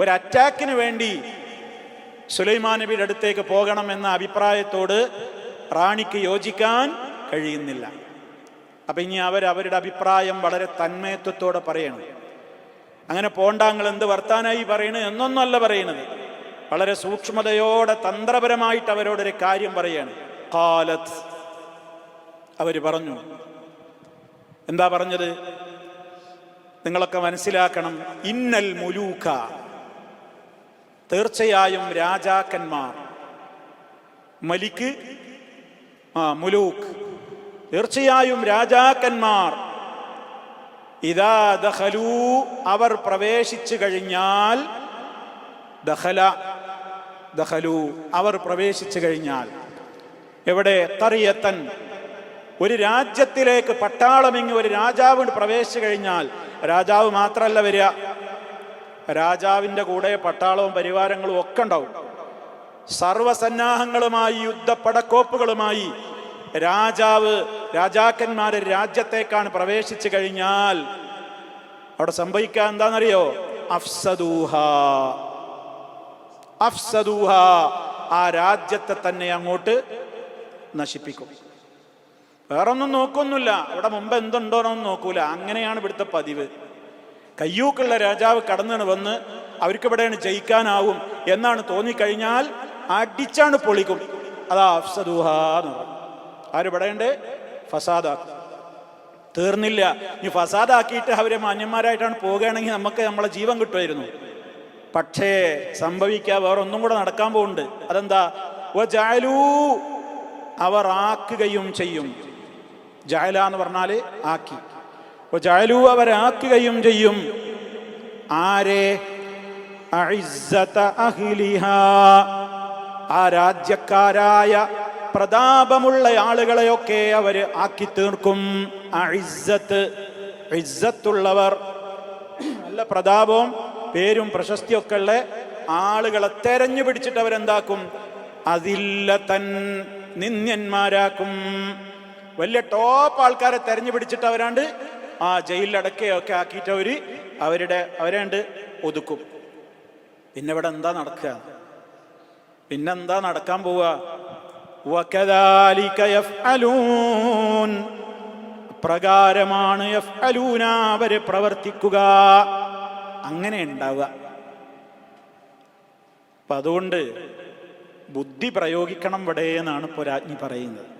ഒരു അറ്റാക്കിന് വേണ്ടി സുലൈമാൻ നബിയുടെ അടുത്തേക്ക് പോകണം എന്ന അഭിപ്രായത്തോട് റാണിക്ക് യോജിക്കാൻ കഴിയുന്നില്ല. അപ്പൊ ഇനി അവർ അവരുടെ അഭിപ്രായം വളരെ തന്മയത്വത്തോടെ പറയണം. അങ്ങനെ പോണ്ടാങ്ങൾ എന്ത് വർത്താനായി പറയണത് എന്നൊന്നല്ല പറയണത്. വളരെ സൂക്ഷ്മതയോടെ തന്ത്രപരമായിട്ട് അവരോടൊരു കാര്യം പറയാണ്. കാലത്ത് അവർ പറഞ്ഞു എന്താ പറഞ്ഞത്? നിങ്ങളൊക്കെ മനസ്സിലാക്കണം ഇന്നൽ മുലൂക്ക തീർച്ചയായും രാജാക്കന്മാർ. മലിക്ക് ആ മുലൂക്ക്. തീർച്ചയായും രാജാക്കന്മാർ. ഇതാ ദഹലൂ അവർ പ്രവേശിച്ചു കഴിഞ്ഞാൽ ദഹല ദഹലു അവർ പ്രവേശിച്ചു കഴിഞ്ഞാൽ. എവിടെ? തറിയത്തൻ ഒരു രാജ്യത്തിലേക്ക് പട്ടാളമിങ്ങി ഒരു രാജാവ് പ്രവേശിച്ചു കഴിഞ്ഞാൽ രാജാവ് മാത്രമല്ല വരിക. രാജാവിന്റെ കൂടെ പട്ടാളവും പരിവാരങ്ങളും ഒക്കെ ഉണ്ടാവും. സർവസന്നാഹങ്ങളുമായി യുദ്ധപ്പടക്കോപ്പുകളുമായി രാജാവ് രാജാക്കന്മാരെ രാജ്യത്തേക്കാണ് പ്രവേശിച്ചു കഴിഞ്ഞാൽ അവിടെ സംഭവിക്കുക എന്താണെന്നറിയോ? അഫ്സദൂഹ. അഫ്സദൂഹ ആ രാജ്യത്തെ തന്നെ അങ്ങോട്ട് നശിപ്പിക്കും. വേറൊന്നും നോക്കൊന്നുമില്ല. ഇവിടെ മുമ്പ് എന്തുണ്ടോന്നൊന്നും നോക്കൂല. അങ്ങനെയാണ് ഇവിടുത്തെ പതിവ്. കയ്യൂക്കുള്ള രാജാവ് കടന്നാണ് വന്ന് അവർക്ക് ഇവിടെയാണ് ജയിക്കാനാവും എന്നാണ് തോന്നിക്കഴിഞ്ഞാൽ അടിച്ചാണ് പൊളിക്കും. അതാ അഫ്സദൂഹ എന്ന് പറയും. ആരിവിടെയുണ്ട്? തീർന്നില്ല. ഈ ഫസാദാക്കിയിട്ട് അവരെ മാന്യന്മാരായിട്ടാണ് പോവുകയാണെങ്കിൽ നമുക്ക് നമ്മളെ ജീവൻ കിട്ടുമായിരുന്നു. പക്ഷേ സംഭവിക്കുക വേറെ ഒന്നും കൂടെ നടക്കാൻ പോകുന്നുണ്ട്. അതെന്താ? അവർ ആക്കുകയും ചെയ്യും. ജായല എന്ന് പറഞ്ഞാൽ ആക്കി. വജഅലൂ അവരാക്കുകയും ചെയ്യും. ആരെ? ആ രാജ്യക്കാരായ പ്രതാപമുള്ള ആളുകളെയൊക്കെ അവർ ആക്കി തീർക്കും. അഇസ്സത്ത് ഇസ്സത്തുള്ളവർ. നല്ല പ്രതാപവും പേരും പ്രശസ്തിയൊക്കെ ഉള്ള ആളുകളെ തെരഞ്ഞു പിടിച്ചിട്ട് അവരെന്താക്കും? അതില്ല തൻ നിന്ദ്യന്മാരാക്കും. വലിയ ടോപ്പ് ആൾക്കാരെ തെരഞ്ഞു പിടിച്ചിട്ട് അവരാണ്ട് ആ ജയിലിലടക്കുകയൊക്കെ ആക്കിയിട്ട് അവർ അവരുടെ അവരേണ്ട് ഒതുക്കും. പിന്നെ ഇവിടെ എന്താ നടക്കുക പിന്നെന്താ നടക്കാൻ പോവുക? പ്രകാരമാണ് അവർ പ്രവർത്തിക്കുക. അങ്ങനെ ഉണ്ടാവുക. അപ്പൊ അതുകൊണ്ട് ബുദ്ധി പ്രയോഗിക്കണം ഇവിടെ എന്നാണ് ഇപ്പോൾ രാജ്ഞി പറയുന്നത്.